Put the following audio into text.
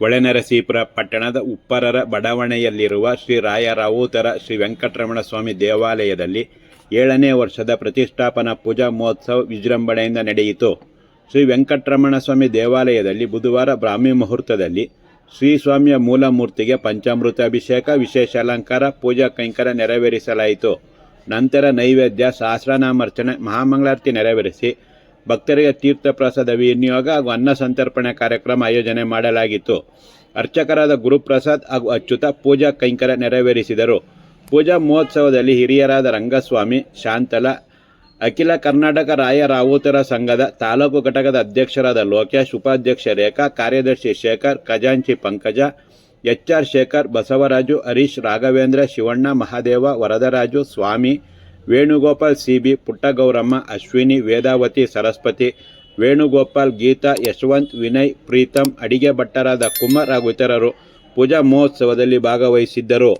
ಹೊಳೆನರಸೀಪುರ ಪಟ್ಟಣದ ಉಪ್ಪರರ ಬಡಾವಣೆಯಲ್ಲಿರುವ ಶ್ರೀ ರಾಯರಾವೂತರ ಶ್ರೀ ವೆಂಕಟರಮಣ ಸ್ವಾಮಿ ದೇವಾಲಯದಲ್ಲಿ ಏಳನೇ ವರ್ಷದ ಪ್ರತಿಷ್ಠಾಪನಾ ಪೂಜಾ ಮಹೋತ್ಸವ ವಿಜೃಂಭಣೆಯಿಂದ ನಡೆಯಿತು. ಶ್ರೀ ವೆಂಕಟರಮಣ ಸ್ವಾಮಿ ದೇವಾಲಯದಲ್ಲಿ ಬುಧವಾರ ಬ್ರಾಹ್ಮಿ ಮುಹೂರ್ತದಲ್ಲಿ ಶ್ರೀ ಸ್ವಾಮಿಯ ಮೂಲ ಮೂರ್ತಿಗೆ ಪಂಚಾಮೃತ ಅಭಿಷೇಕ, ವಿಶೇಷ ಅಲಂಕಾರ, ಪೂಜಾ ಕೈಂಕರ ನೆರವೇರಿಸಲಾಯಿತು. ನಂತರ ನೈವೇದ್ಯ, ಸಹಸ್ರನಾಮರ್ಚನೆ, ಮಹಾಮಂಗಳಾರತಿ ನೆರವೇರಿಸಿ ಭಕ್ತರಿಗೆ ತೀರ್ಥ ಪ್ರಸಾದ ವಿನಿಯೋಗ ಹಾಗೂ ಅನ್ನ ಸಂತರ್ಪಣೆ ಕಾರ್ಯಕ್ರಮ ಆಯೋಜನೆ ಮಾಡಲಾಗಿತ್ತು. ಅರ್ಚಕರಾದ ಗುರುಪ್ರಸಾದ್ ಹಾಗೂ ಅಚ್ಯುತ ಪೂಜಾ ಕೈಂಕರ್ಯ ನೆರವೇರಿಸಿದರು. ಪೂಜಾ ಮಹೋತ್ಸವದಲ್ಲಿ ಹಿರಿಯರಾದ ರಂಗಸ್ವಾಮಿ, ಶಾಂತಲ, ಅಖಿಲ ಕರ್ನಾಟಕ ರಾಯ ರಾವುತರ ಸಂಘದ ತಾಲೂಕು ಘಟಕದ ಅಧ್ಯಕ್ಷರಾದ ಲೋಕೇಶ್, ಉಪಾಧ್ಯಕ್ಷ ರೇಖಾ, ಕಾರ್ಯದರ್ಶಿ ಶೇಖರ್, ಖಜಾಂಚಿ Pankaja, H R Shekhar, Basavaraju, Harish, Raghavendra, Shivanna, Mahadeva, Varadaraju, Swamy Venugopal C B, Puttagowramma, Ashwini, Vedavathi, Saraswathi, Venugopal, Geetha, Yashwanth, Vinay, Preetham, ಅಡಿಗೆ ಭಟ್ಟರಾದ ಕುಮಾರ್ ಹಾಗೂ ಇತರರು ಪೂಜಾ ಮಹೋತ್ಸವದಲ್ಲಿ ಭಾಗವಹಿಸಿದ್ದರು.